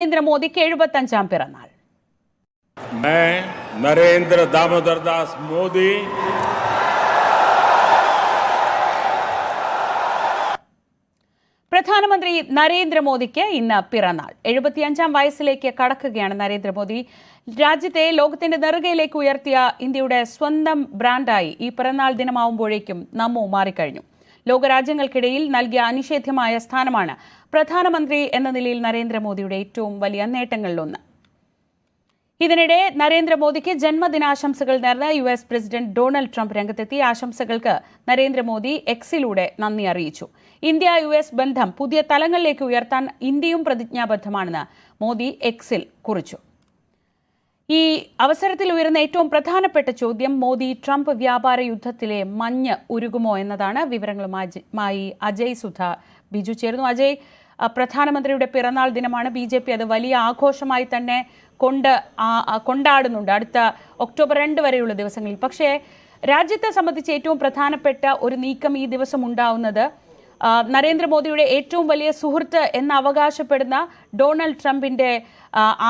നരേന്ദ്രമോദിക്ക് എഴുപത്തഞ്ചാം പിറന്നാൾ. നരേന്ദ്ര ദാമോദർ ദാസ് മോദി. പ്രധാനമന്ത്രി നരേന്ദ്രമോദിക്ക് ഇന്ന് പിറന്നാൾ. എഴുപത്തിയഞ്ചാം വയസ്സിലേക്ക് കടക്കുകയാണ് നരേന്ദ്രമോദി. രാജ്യത്തെ ലോകത്തിന്റെ നെറുകയിലേക്ക് ഉയർത്തിയ ഇന്ത്യയുടെ സ്വന്തം ബ്രാൻഡായി ഈ പിറന്നാൾ ദിനമാവുമ്പോഴേക്കും നമ്മോ മാറിക്കഴിഞ്ഞു. ലോകരാജ്യങ്ങൾക്കിടയിൽ നൽകിയ അനിഷേധ്യമായ സ്ഥാനമാണ് പ്രധാനമന്ത്രി എന്ന നിലയിൽ നരേന്ദ്രമോദിയുടെ ഏറ്റവും വലിയ നേട്ടങ്ങളിലൊന്ന്. ഇതിനിടെ നരേന്ദ്രമോദിക്ക് ജന്മദിനാശംസകൾ നേർന്ന U S president Donald Trump രംഗത്തെത്തി. ആശംസകൾക്ക് നരേന്ദ്രമോദി എക്സിലൂടെ നന്ദി അറിയിച്ചു. ഇന്ത്യ യു എസ് ബന്ധം പുതിയ തലങ്ങളിലേക്ക് ഉയർത്താൻ ഇന്ത്യയും പ്രതിജ്ഞാബദ്ധമാണെന്ന് മോദി എക്സിൽ കുറിച്ചു. ഈ അവസരത്തിൽ ഉയർന്ന ഏറ്റവും പ്രധാനപ്പെട്ട ചോദ്യം മോദി ട്രംപ് വ്യാപാര യുദ്ധത്തിലെ മഞ്ഞ് ഉരുകുമോ എന്നതാണ്. വിവരങ്ങളുമായി അജയ് സുധ ബിജു ചേർന്നു അജയ് പ്രധാനമന്ത്രിയുടെ പിറന്നാൾ ദിനമാണ്. ബി ജെ പി അത് വലിയ ആഘോഷമായി തന്നെ കൊണ്ട് കൊണ്ടാടുന്നുണ്ട് അടുത്ത ഒക്ടോബർ രണ്ട് വരെയുള്ള ദിവസങ്ങളിൽ. പക്ഷേ രാജ്യത്തെ സംബന്ധിച്ച് ഏറ്റവും പ്രധാനപ്പെട്ട ഒരു നീക്കം ഈ ദിവസം ഉണ്ടാവുന്നത് നരേന്ദ്രമോദിയുടെ ഏറ്റവും വലിയ സുഹൃത്ത് എന്ന് അവകാശപ്പെടുന്ന ഡൊണാൾഡ് ട്രംപിന്റെ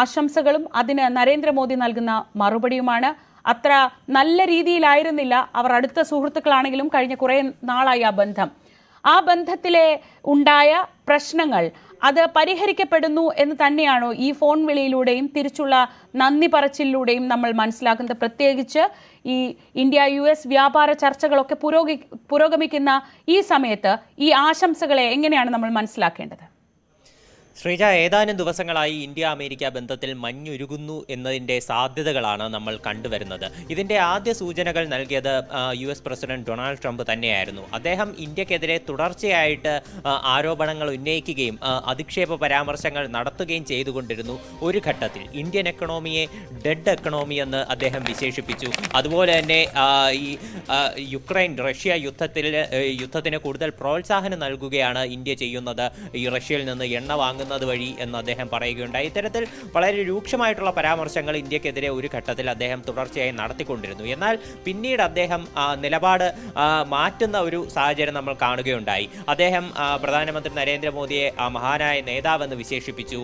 ആശംസകളും അതിന് നരേന്ദ്രമോദി നൽകുന്ന മറുപടിയുമാണ്. അത്ര നല്ല രീതിയിലായിരുന്നില്ല. അവർ അടുത്ത സുഹൃത്തുക്കളാണെങ്കിലും കഴിഞ്ഞ കുറേ നാളായി ആ ബന്ധം. ആ ബന്ധത്തിലെ ഉണ്ടായ പ്രശ്നങ്ങൾ അത് പരിഹരിക്കപ്പെടുന്നു എന്ന് തന്നെയാണോ ഈ ഫോൺ വിളിയിലൂടെയും തിരിച്ചുള്ള നന്ദി പറച്ചിലൂടെയും നമ്മൾ മനസ്സിലാക്കുന്നത്? പ്രത്യേകിച്ച് ഈ ഇന്ത്യ യു എസ് വ്യാപാര ചർച്ചകളൊക്കെ പുരോഗി പുരോഗമിക്കുന്ന ഈ സമയത്ത് ഈ ആശംസകളെ എങ്ങനെയാണ് നമ്മൾ മനസ്സിലാക്കേണ്ടത്? ശ്രീജ ഏതാനും ദിവസങ്ങളായി ഇന്ത്യ അമേരിക്ക ബന്ധത്തിൽ മഞ്ഞുരുകുന്നു എന്നതിന്റെ സാധ്യതകളാണ് നമ്മൾ കണ്ടുവരുന്നത്. ഇതിന്റെ ആദ്യ സൂചനകൾ നൽകിയത് U S president Donald Trump തന്നെയായിരുന്നു. അദ്ദേഹം ഇന്ത്യക്കെതിരെ തുടർച്ചയായിട്ട് ആരോപണങ്ങൾ ഉന്നയിക്കുകയും അധിക്ഷേപ പരാമർശങ്ങൾ നടത്തുകയും ചെയ്തുകൊണ്ടിരുന്നു ഒരു ഘട്ടത്തിൽ. ഇന്ത്യൻ എക്കണോമിയെ ഡെഡ് എക്കണോമി എന്ന് അദ്ദേഹം വിശേഷിപ്പിച്ചു. അതുപോലെ തന്നെ ഈ യുക്രൈൻ റഷ്യ യുദ്ധത്തിൽ യുദ്ധത്തിന് കൂടുതൽ പ്രോത്സാഹനം നൽകുകയാണ് ഇന്ത്യ ചെയ്യുന്നത്. ഈ റഷ്യയിൽ നിന്ന് എണ്ണ വാങ്ങുന്നത് വഴി എന്ന് അദ്ദേഹം പറയുകയുണ്ടായി. ഇത്തരത്തിൽ വളരെ രൂക്ഷമായിട്ടുള്ള പരാമർശങ്ങൾ ഇന്ത്യക്കെതിരെ ഒരു ഘട്ടത്തിൽ അദ്ദേഹം തുടർച്ചയായി നടത്തിക്കൊണ്ടിരുന്നു. എന്നാൽ പിന്നീട് അദ്ദേഹം നിലപാട് മാറ്റുന്ന ഒരു സാഹചര്യം നമ്മൾ കാണുകയുണ്ടായി. അദ്ദേഹം പ്രധാനമന്ത്രി നരേന്ദ്രമോദിയെ മഹാനായ നേതാവെന്ന് വിശേഷിപ്പിച്ചു.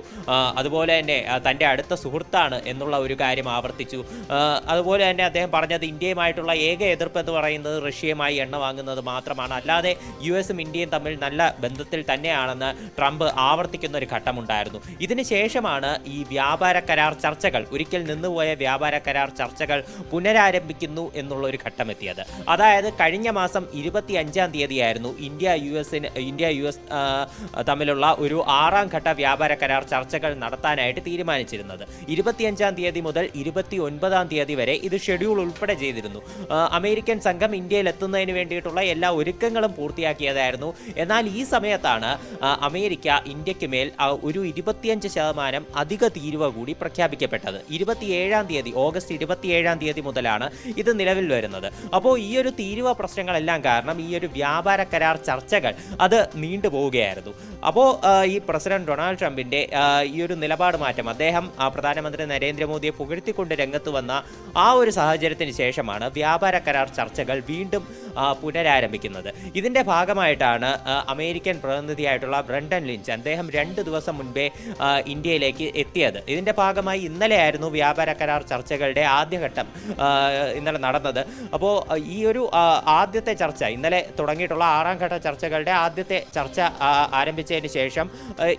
അതുപോലെ തന്നെ തന്റെ അടുത്ത സുഹൃത്താണ് എന്നുള്ള ഒരു കാര്യം ആവർത്തിച്ചു. അതുപോലെ തന്നെ അദ്ദേഹം പറഞ്ഞത് ഇന്ത്യയുമായിട്ടുള്ള ഏക എതിർപ്പ് എന്ന് പറയുന്നത് റഷ്യയുമായി എണ്ണ വാങ്ങുന്നത് മാത്രമാണ്. അല്ലാതെ യു എസും ഇന്ത്യയും തമ്മിൽ നല്ല ബന്ധത്തിൽ തന്നെയാണെന്ന് ട്രംപ് ആവർത്തിക്കുന്ന ഒരു ഘട്ടമുണ്ടായിരുന്നു. ഇതിനുശേഷമാണ് ഈ വ്യാപാര കരാർ ചർച്ചകൾ ഒരിക്കൽ നിന്നുപോയ വ്യാപാര കരാർ ചർച്ചകൾ പുനരാരംഭിക്കുന്നു എന്നുള്ള ഒരു ഘട്ടമെത്തിയത്. അതായത് കഴിഞ്ഞ മാസം ഇരുപത്തി അഞ്ചാം തീയതിയായിരുന്നു ഇന്ത്യ യു എസിന് ഇന്ത്യ യു എസ് തമ്മിലുള്ള ഒരു ആറാം ഘട്ട വ്യാപാര കരാർ ചർച്ചകൾ നടത്താനായിട്ട് തീരുമാനിച്ചിരുന്നത്. ഇരുപത്തിയഞ്ചാം തീയതി മുതൽ ഇരുപത്തി ഒൻപതാം തീയതി വരെ ഇത് ഷെഡ്യൂൾ ഉൾപ്പെടെ ചെയ്തിരുന്നു. അമേരിക്കൻ സംഘം ഇന്ത്യയിൽ എത്തുന്നതിന് വേണ്ടിയിട്ടുള്ള എല്ലാ ഒരുക്കങ്ങളും പൂർത്തിയാക്കിയതായിരുന്നു. എന്നാൽ ഈ സമയത്താണ് അമേരിക്ക ഇന്ത്യയ്ക്ക് മേൽ ഒരു ഇരുപത്തിയഞ്ച് ശതമാനം അധിക തീരുവ കൂടി പ്രഖ്യാപിക്കപ്പെട്ടത്. ഇരുപത്തിയേഴാം തീയതി ഓഗസ്റ്റ് ഇരുപത്തിയേഴാം തീയതി മുതലാണ് ഇത് നിലവിൽ വരുന്നത്. അപ്പോൾ ഈ ഒരു തീരുവ പ്രശ്നങ്ങളെല്ലാം കാരണം ഈ ഒരു വ്യാപാര കരാർ ചർച്ചകൾ അത് നീണ്ടുപോവുകയായിരുന്നു അപ്പോൾ ഈ പ്രസിഡന്റ് ഡൊണാൾഡ് ട്രംപിന്റെ ഈ ഒരു നിലപാട് മാറ്റം അദ്ദേഹം പ്രധാനമന്ത്രി നരേന്ദ്രമോദിയെ പുകഴ്ത്തിക്കൊണ്ട് രംഗത്ത് വന്ന ആ ഒരു സാഹചര്യത്തിന് ശേഷമാണ് വ്യാപാര കരാർ ചർച്ചകൾ വീണ്ടും പുനരാരംഭിക്കുന്നത്. ഇതിന്റെ ഭാഗമായിട്ടാണ് അമേരിക്കൻ പ്രതിനിധിയായിട്ടുള്ള ബ്രണ്ടൻ ലിഞ്ച് അദ്ദേഹം രണ്ട് ദിവസം മുൻപേ ഇന്ത്യയിലേക്ക് എത്തിയത്. ഇതിന്റെ ഭാഗമായി ഇന്നലെയായിരുന്നു വ്യാപാര കരാർ ചർച്ചകളുടെ ആദ്യഘട്ടം ഇന്നലെ നടന്നത്. അപ്പോൾ ഈ ഒരു ആദ്യത്തെ ചർച്ച ഇന്നലെ തുടങ്ങിയിട്ടുള്ള ആറാം ഘട്ട ചർച്ചകളുടെ ആദ്യത്തെ ചർച്ച ആരംഭിച്ചതിന് ശേഷം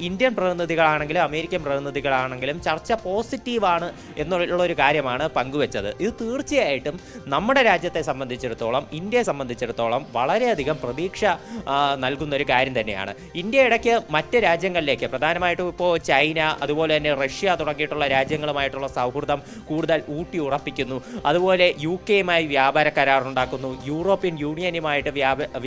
ഇന്ത്യൻ പ്രതിനിധികളാണെങ്കിലും അമേരിക്കൻ പ്രതിനിധികളാണെങ്കിലും ചർച്ച പോസിറ്റീവാണ് എന്നുള്ള ഒരു കാര്യമാണ് പങ്കുവച്ചത്. ഇത് തീർച്ചയായിട്ടും നമ്മുടെ രാജ്യത്തെ സംബന്ധിച്ചിടത്തോളം ഇന്ത്യയെ സംബന്ധിച്ചിടത്തോളം വളരെയധികം പ്രതീക്ഷ നൽകുന്ന ഒരു കാര്യം തന്നെയാണ്. ഇന്ത്യ ഇടയ്ക്ക് മറ്റ് രാജ്യങ്ങളിലേക്ക് പ്രധാനമായിട്ടും ഇപ്പോൾ ചൈന അതുപോലെ തന്നെ റഷ്യ തുടങ്ങിയിട്ടുള്ള രാജ്യങ്ങളുമായിട്ടുള്ള സൗഹൃദം കൂടുതൽ ഊട്ടി ഉറപ്പിക്കുന്നു. അതുപോലെ യു കെയുമായി വ്യാപാര കരാർ ഉണ്ടാക്കുന്നു. യൂറോപ്യൻ യൂണിയനുമായിട്ട്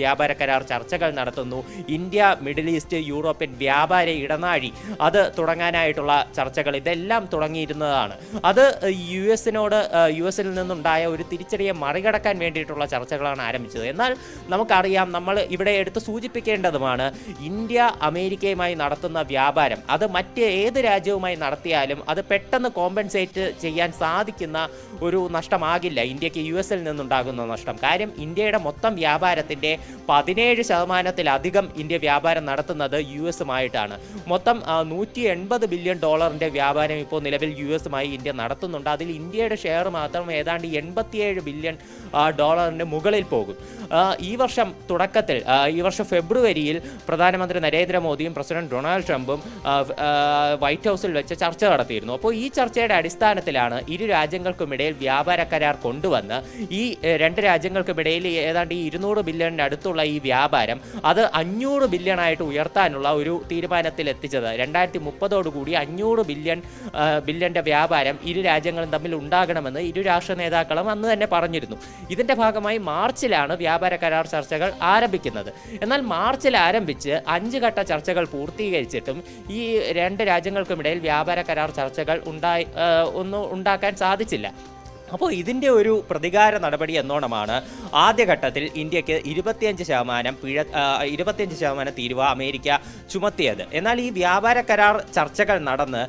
വ്യാപാര കരാർ ചർച്ചകൾ നടത്തുന്നു. ഇന്ത്യ മിഡിൽ ഈസ്റ്റ് യൂറോപ്യൻ വ്യാപാര ഇടനാഴി അത് തുടങ്ങാനായിട്ടുള്ള ചർച്ചകൾ ഇതെല്ലാം തുടങ്ങിയിരുന്നതാണ്. അത് യു എസിനോട് യു എസിൽ നിന്നുണ്ടായ ഒരു തിരിച്ചടിയെ മറികടക്കാൻ വേണ്ടിയിട്ടുള്ള ചർച്ചകളാണ് ആരംഭിച്ചത്. എന്നാൽ നമുക്കറിയാം നമ്മൾ ഇവിടെ എടുത്ത് സൂചിപ്പിക്കേണ്ടതുമാണ് ഇന്ത്യ അമേരിക്കയുമായി നടത്തുന്ന വ്യാപാരം. അത് മറ്റ് ഏത് രാജ്യവുമായി നടത്തിയാലും അത് പെട്ടെന്ന് കോമ്പൻസേറ്റ് ചെയ്യാൻ സാധിക്കുന്ന ഒരു നഷ്ടമാകില്ല. ഇന്ത്യയ്ക്ക് യു എസിൽ നിന്നുണ്ടാകുന്ന നഷ്ടം. കാര്യം ഇന്ത്യയുടെ മൊത്തം വ്യാപാരത്തിന്റെ പതിനേഴ് ശതമാനത്തിലധികം ഇന്ത്യ വ്യാപാരം നടത്തുന്നത് യു എസുമായിട്ടാണ്. മൊത്തം നൂറ്റി എൺപത് ബില്യൺ ഡോളറിന്റെ വ്യാപാരം ഇപ്പോൾ നിലവിൽ യു എസുമായി ഇന്ത്യ നടത്തുന്നുണ്ട്. അതിൽ ഇന്ത്യയുടെ ഷെയർ മാത്രം ഏതാണ്ട് എൺപത്തിയേഴ് ബില്യൺ ഡോളറിന് മുകളിൽ പോകും. ഈ വർഷം തുടക്കത്തിൽ ഈ വർഷം ഫെബ്രുവരിയിൽ പ്രധാനമന്ത്രി നരേന്ദ്രമോദിയും പ്രസിഡന്റ് ഡൊണാൾഡ് ട്രംപും ആ, വൈറ്റ് ഹൗസിൽ വെച്ച് ചർച്ച നടത്തിയിരുന്നു. അപ്പോൾ ഈ ചർച്ചയുടെ അടിസ്ഥാനത്തിലാണ് ഇരു രാജ്യങ്ങൾക്കുമിടയിൽ വ്യാപാര കരാർ കൊണ്ടുവന്ന് ഈ രണ്ട് രാജ്യങ്ങൾക്കുമിടയിൽ ഏതാണ്ട് ഈ ഇരുന്നൂറ് ബില്യണിന് അടുത്തുള്ള ഈ വ്യാപാരം അത് അഞ്ഞൂറ് ബില്യൺ ആയിട്ട് ഉയർത്താനുള്ള ഒരു തീരുമാനത്തിൽ എത്തിച്ചത്. രണ്ടായിരത്തി മുപ്പതോടുകൂടി അഞ്ഞൂറ് ബില്യൺ ബില്യന്റെ വ്യാപാരം ഇരു രാജ്യങ്ങളും തമ്മിൽ ഉണ്ടാകണമെന്ന് ഇരു രാഷ്ട്ര നേതാക്കളും അന്ന് തന്നെ പറഞ്ഞിരുന്നു. ഇതിന്റെ ഭാഗമായി മാർച്ചിലാണ് വ്യാപാര കരാർ ചർച്ചകൾ ആരംഭിക്കുന്നത്. എന്നാൽ മാർച്ചിൽ ആരംഭിച്ച് അഞ്ച് ഘട്ട ചർച്ചകൾ പൂർത്തീകരിച്ചിട്ടും ഈ രണ്ട് രാജ്യങ്ങൾക്കുമിടയിൽ വ്യാപാര കരാർ ചർച്ചകൾ ഉണ്ടായി ഒന്നും ഉണ്ടാക്കാൻ സാധിച്ചില്ല. അപ്പോൾ ഇതിന്റെ ഒരു പ്രതികാര നടപടി എന്നോണമാണ് ആദ്യഘട്ടത്തിൽ ഇന്ത്യയ്ക്ക് ഇരുപത്തിയഞ്ച് ശതമാനം പിഴ ഇരുപത്തിയഞ്ച് ശതമാനം തീരുവ അമേരിക്ക ചുമത്തിയത്. എന്നാൽ ഈ വ്യാപാര കരാർ ചർച്ചകൾ നടന്ന്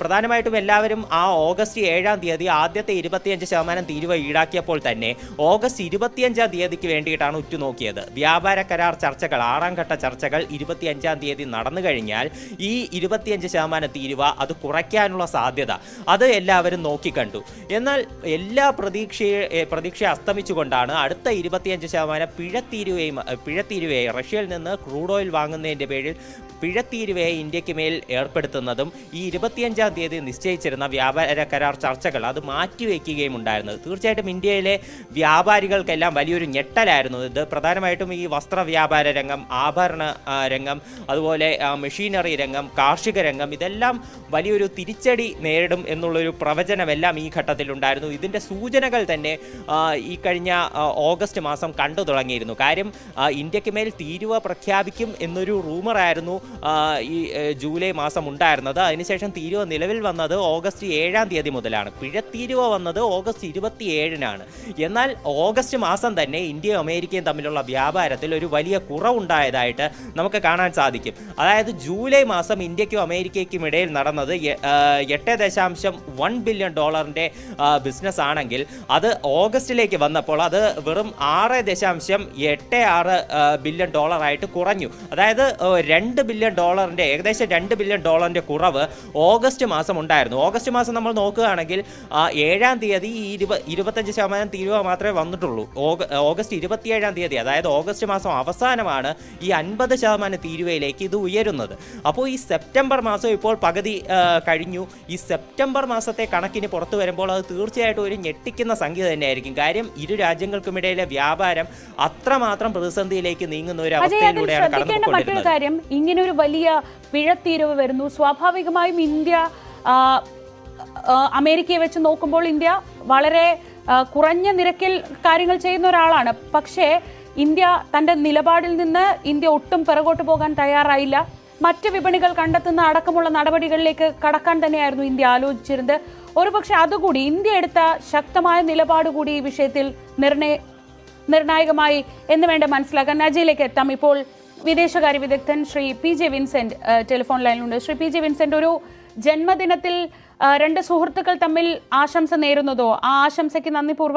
പ്രധാനമായിട്ടും എല്ലാവരും ആ ഓഗസ്റ്റ് ഏഴാം തീയതി ആദ്യത്തെ ഇരുപത്തിയഞ്ച് ശതമാനം തീരുവ ഈടാക്കിയപ്പോൾ തന്നെ ഓഗസ്റ്റ് ഇരുപത്തിയഞ്ചാം തീയതിക്ക് വേണ്ടിയിട്ടാണ് ഉറ്റുനോക്കിയത്. വ്യാപാര കരാർ ചർച്ചകൾ ആറാം ഘട്ട ചർച്ചകൾ ഇരുപത്തിയഞ്ചാം തീയതി നടന്നു കഴിഞ്ഞാൽ ഈ ഇരുപത്തിയഞ്ച് ശതമാനം തീരുവ അത് കുറയ്ക്കാനുള്ള സാധ്യത അത് എല്ലാവരും നോക്കിക്കണ്ടു. എന്നാൽ എല്ലാ പ്രതീക്ഷയെ പ്രതീക്ഷ അസ്തമിച്ചുകൊണ്ടാണ് അടുത്ത ഇരുപത്തിയഞ്ച് ശതമാനം പിഴത്തീരുവയും പിഴത്തീരുവയെ റഷ്യയിൽ നിന്ന് ക്രൂഡ് ഓയിൽ വാങ്ങുന്നതിന്റെ പേരിൽ പിഴത്തീരുവയെ ഇന്ത്യയ്ക്ക് മേൽ ഏർപ്പെടുത്തുന്നതും ഈ ഇരുപത്തിയഞ്ചാം തീയതി നിശ്ചയിച്ചിരുന്ന വ്യാപാര കരാർ ചർച്ചകൾ അത് മാറ്റിവെക്കുകയും ഉണ്ടായിരുന്നത്. തീർച്ചയായിട്ടും ഇന്ത്യയിലെ വ്യാപാരികൾക്കെല്ലാം വലിയൊരു ഞെട്ടലായിരുന്നു ഇത്. പ്രധാനമായിട്ടും ഈ വസ്ത്ര വ്യാപാര രംഗം ആഭരണ രംഗം അതുപോലെ മെഷീനറി രംഗം കാർഷിക രംഗം ഇതെല്ലാം വലിയൊരു തിരിച്ചടി നേരിടും എന്നുള്ളൊരു പ്രവചനമെല്ലാം ഈ ഘട്ടത്തിലുണ്ടായിരുന്നു. ഇതിന്റെ സൂചനകൾ തന്നെ ഈ കഴിഞ്ഞ ഓഗസ്റ്റ് മാസം കണ്ടു തുടങ്ങിയിരുന്നു. കാര്യം ഇന്ത്യയ്ക്ക് മേൽ തീരുവ പ്രഖ്യാപിക്കും എന്നൊരു റൂമറായിരുന്നു ആ, ഈ ജൂലൈ മാസം ഉണ്ടായിരുന്നത്. അതിനുശേഷം തീരുവ നിലവിൽ വന്നത് ഓഗസ്റ്റ് ഏഴാം തീയതി മുതലാണ്. പിഴത്തീരുവ വന്നത് ഓഗസ്റ്റ് ഇരുപത്തി ഏഴിനാണ് എന്നാൽ ഓഗസ്റ്റ് മാസം തന്നെ ഇന്ത്യയും അമേരിക്കയും തമ്മിലുള്ള വ്യാപാരത്തിൽ ഒരു വലിയ കുറവുണ്ടായതായിട്ട് നമുക്ക് കാണാൻ സാധിക്കും. അതായത് ജൂലൈ മാസം ഇന്ത്യക്കും അമേരിക്കയ്ക്കും ഇടയിൽ നടന്നത് എട്ട് ദശാംശം വൺ ബില്യൺ ഡോളറിന്റെ ബിസിനസ് ആണെങ്കിൽ അത് ഓഗസ്റ്റിലേക്ക് വന്നപ്പോൾ അത് വെറും ആറ് ദശാംശം എട്ട് ആറ് ബില്യൺ ഡോളറായിട്ട് കുറഞ്ഞു. അതായത് ആ, രണ്ട് ബില്യൺ ഡോളറിന്റെ ഏകദേശം രണ്ട് ബില്യൺ ഡോളറിന്റെ കുറവ് ഓഗസ്റ്റ് മാസം ഉണ്ടായിരുന്നു. ഓഗസ്റ്റ് മാസം നമ്മൾ നോക്കുകയാണെങ്കിൽ ആ, ഏഴാം തീയതി ഈ ഇരുപ ഇരുപത്തഞ്ച് ശതമാനം തീരുവ മാത്രമേ വന്നിട്ടുള്ളൂ. ഓഗ ഓഗസ്റ്റ് ഇരുപത്തിയേഴാം തീയതി അതായത് ഓഗസ്റ്റ് മാസം അവസാനമാണ് ഈ അൻപത് ശതമാനം തീരുവയിലേക്ക് ഇത് ഉയരുന്നത്. അപ്പോൾ ഈ സെപ്റ്റംബർ മാസം ഇപ്പോൾ പകുതി കഴിഞ്ഞു. ഈ സെപ്റ്റംബർ മാസത്തെ കണക്കിന് പുറത്തു വരുമ്പോൾ അത് തീർച്ചയായിട്ടും ഒരു ഞെട്ടിക്കുന്ന സംഖ്യ തന്നെയായിരിക്കും. കാര്യം ഇരു രാജ്യങ്ങൾക്കുമിടയിലെ വ്യാപാരം അത്രമാത്രം പ്രതിസന്ധിയിലേക്ക് നീങ്ങുന്ന ഒരു അവസ്ഥയിലൂടെയാണ് കാര്യം ഇങ്ങനെ ഒരു വലിയ പിഴത്തീരവ് വരുന്നു. സ്വാഭാവികമായും ഇന്ത്യ അമേരിക്കയെ വെച്ച് നോക്കുമ്പോൾ ഇന്ത്യ വളരെ കുറഞ്ഞ നിരക്കിൽ കാര്യങ്ങൾ ചെയ്യുന്ന ഒരാളാണ്. പക്ഷേ ഇന്ത്യ തന്റെ നിലപാടിൽ നിന്ന് ഇന്ത്യ ഒട്ടും പിറകോട്ട് പോകാൻ തയ്യാറായില്ല. മറ്റ് വിപണികൾ കണ്ടെത്തുന്ന അടക്കമുള്ള നടപടികളിലേക്ക് കടക്കാൻ തന്നെയായിരുന്നു ഇന്ത്യ ആലോചിച്ചിരുന്നത്. ഒരുപക്ഷെ അതുകൂടി ഇന്ത്യ എടുത്ത ശക്തമായ നിലപാട് കൂടി ഈ വിഷയത്തിൽ നിർണയ നിർണായകമായി എന്ന് വേണ്ട മനസ്സിലാക്കാൻ നജയിലേക്ക് എത്താം. ഇപ്പോൾ വിദേശകാര്യ വിദഗ്ധൻ Shri P J Vincent telephone ലൈനിലുണ്ട്. Shri P J Vincent ഒരു ജന്മദിനത്തിൽ രണ്ട് സുഹൃത്തുക്കൾ തമ്മിൽ ആശംസ നേരുന്നതോ? ആ ആശംസയ്ക്ക് നന്ദിപൂർവം